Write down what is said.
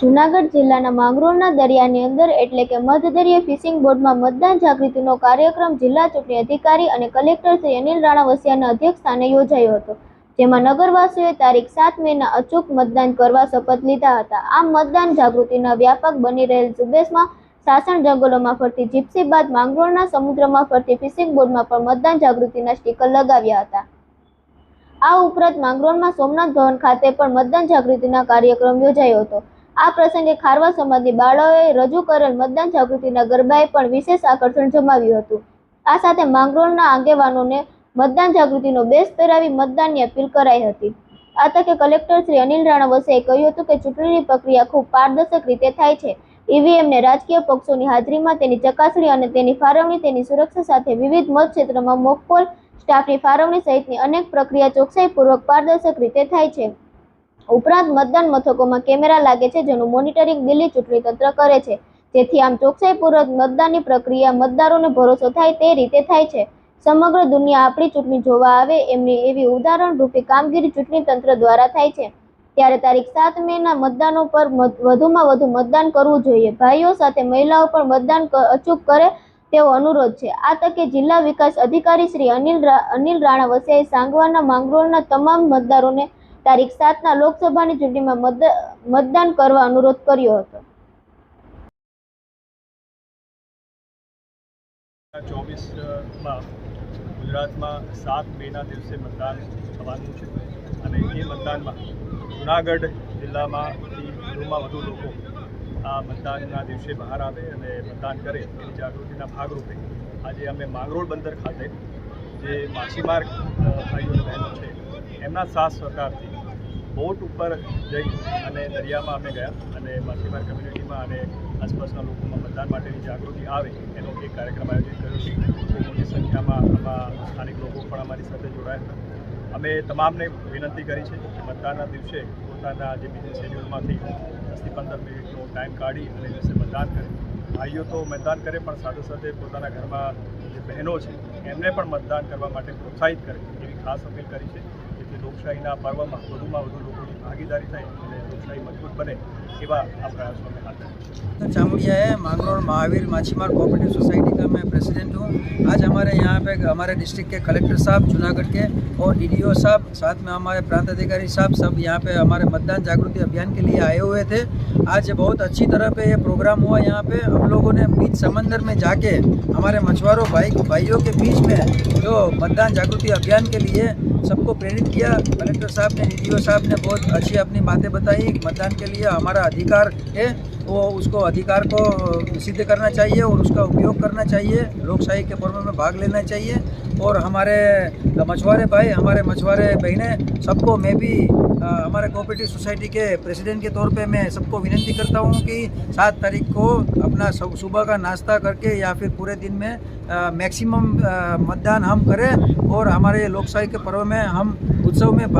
જૂનાગઢ જિલ્લાના માંગરોળના દરિયાની અંદર એટલે કે મધદરિયા ફિશિંગ બોર્ડમાં મતદાન જાગૃતિનો કાર્યક્રમ જિલ્લા ચૂંટણી અધિકારી અને કલેક્ટર શ્રી અનિલ રાણા વસિયાના અધ્યક્ષસ્થાને યોજાયો હતો. જેમાં નગરવાસીઓએ તારીખ સાત મેના અચૂક મતદાન કરવા શપથ લીધા હતા. આમ મતદાન જાગૃતિના વ્યાપક બની રહેલ ઝુંબેશમાં સાસણ જંગલોમાં ફરતી જીપ્સી બાદ માંગરોળના સમુદ્રમાં ફરતી ફિશિંગ બોર્ડમાં પણ મતદાન જાગૃતિના સ્ટીકર લગાવ્યા હતા. આ ઉપરાંત માંગરોળમાં સોમનાથ ભવન ખાતે પણ મતદાન જાગૃતિના કાર્યક્રમ યોજાયો હતો. આ પ્રસંગે ખારવા સમાજની બાળાઓએ રજૂ કરેલ મતદાન જાગૃતિના ગરબાએ પણ વિશેષ આકર્ષણ જમાવ્યું હતું. આ સાથે માંગરોળના આગેવાનોને મતદાન જાગૃતિનો બેસ પહેરાવી મતદાનની અપીલ કરાઈ હતી. આ તકે કલેક્ટર શ્રી અનિલ રાણા વસેએ કહ્યું હતું કે ચૂંટણીની પ્રક્રિયા ખૂબ પારદર્શક રીતે થાય છે. ઈવીએમને રાજકીય પક્ષોની હાજરીમાં તેની ચકાસણી અને તેની ફાળવણી તેની સુરક્ષા સાથે વિવિધ મતક્ષેત્રમાં મોકપોલ, સ્ટાફની ફાળવણી સહિતની અનેક પ્રક્રિયા ચોકસાઈપૂર્વક પારદર્શક રીતે થાય છે. ઉપરાંત મતદાન મથકોમાં કેમેરા લાગે છે, જેનું મોનિટરિંગ દિલ્હી ચૂંટણી તંત્ર કરે છે. જેથી આમ ચોકસાઈપૂર્વક મતદાનની પ્રક્રિયા મતદારોને ભરોસો થાય તે રીતે થાય છે. સમગ્ર દુનિયા આપણી ચૂંટણી જોવા આવે એમની એવી ઉદાહરણ રૂપી કામગીરી ચૂંટણી તંત્ર દ્વારા થાય છે. ત્યારે તારીખ સાત મેના મતદાનો પર વધુમાં વધુ મતદાન કરવું જોઈએ. ભાઈઓ સાથે મહિલાઓ પણ મતદાન અચૂક કરે તેવો અનુરોધ છે. આ તકે જિલ્લા વિકાસ અધિકારી શ્રી અનિલ અનિલ રાણા વસિયાએ સાંગવાના માંગરોળના તમામ મતદારોને તારીખ સાતના લોકસભાની ચૂંટણીમાં મત- મતદાન કરવા અનુરોધ કર્યો હતો. ચોવીસમાં ગુજરાતમાં સાત મેના દિવસે મતદાન થવાનું છે અને એ મતદાનમાં જુનાગઢ જિલ્લામાંથી વધુમાં વધુ લોકો આ મતદાનના દિવસે બહાર આવે અને મતદાન કરે એની જાગૃતિના ભાગરૂપે. આજે અમે માંગરોળ બંદર ખાતે જે માછીમાર ભાઈઓ બહેનો છે એમના સાથ સહકારથી બોટ ઉપર જઈ અને દરિયામાં અમે ગયા અને માછીમાર કમ્યુનિટીમાં અને આસપાસના લોકોમાં મતદાન માટેની જાગૃતિ આવે. એનો એક કાર્યક્રમ આયોજિત કર્યો છે. ખૂબ મોટી સંખ્યામાં આમાં સ્થાનિક લોકો પણ અમારી સાથે જોડાયા હતા. અમે તમામને વિનંતી કરી છે કે મતદાનના દિવસે પોતાના જે બીજી શેડ્યુલમાંથી દસથી પંદર મિનિટનો ટાઈમ કાઢી અને દિવસે મતદાન કરે. ભાઈઓ તો મતદાન કરે પણ સાથે સાથે પોતાના ઘરમાં જે બહેનો છે એમને પણ મતદાન કરવા માટે પ્રોત્સાહિત કરે એવી ખાસ અપીલ કરી છે. લોકશાહીના પર્વમાં વધુમાં વધુ લોકોની ભાગીદારી થાય અને લોકશાહી મજબૂત બને એવા આ પ્રયાસો અમે હાથ ચામુડિયાએ માંગરોળ, મહાવીર, માછીમાર કોઓપરેટિવ સોસાયટી हमारे यहाँ पे, हमारे डिस्ट्रिक्ट के कलेक्टर साहब, जूनागढ़ के और डीडीओ साहब, साथ में हमारे प्रांत अधिकारी साहब सब यहाँ पे हमारे मतदान जागृति अभियान के लिए आए हुए थे। आज बहुत अच्छी तरह पे ये प्रोग्राम हुआ यहाँ पे। हम लोगों ने बीच समंदर में जाके हमारे मछुआरों भाई, भाइयों के बीच में जो मतदान जागृति अभियान के लिए सबको प्रेरित किया। कलेक्टर साहब ने डी साहब ने बहुत अच्छी अपनी बातें बताई। मतदान के लिए हमारा अधिकार है। वो उसको अधिकार को सिद्ध करना चाहिए और उसका उपयोग करना चाहिए। लोकशाही के पर्व में भाग लेना चाहिए। और हमारे मछुआरे भाई हमारे मछुआरे बहनें सबको मैं भी अ, हमारे कोऑपरेटिव सोसाइटी के प्रेसिडेंट के तौर पे मैं सबको विनती करता हूँ कि सात तारीख को अपना सुबह का नाश्ता करके या फिर पूरे दिन में मैक्सिमम मतदान हम करें और हमारे लोकशाही के पर्व में हम उत्सव में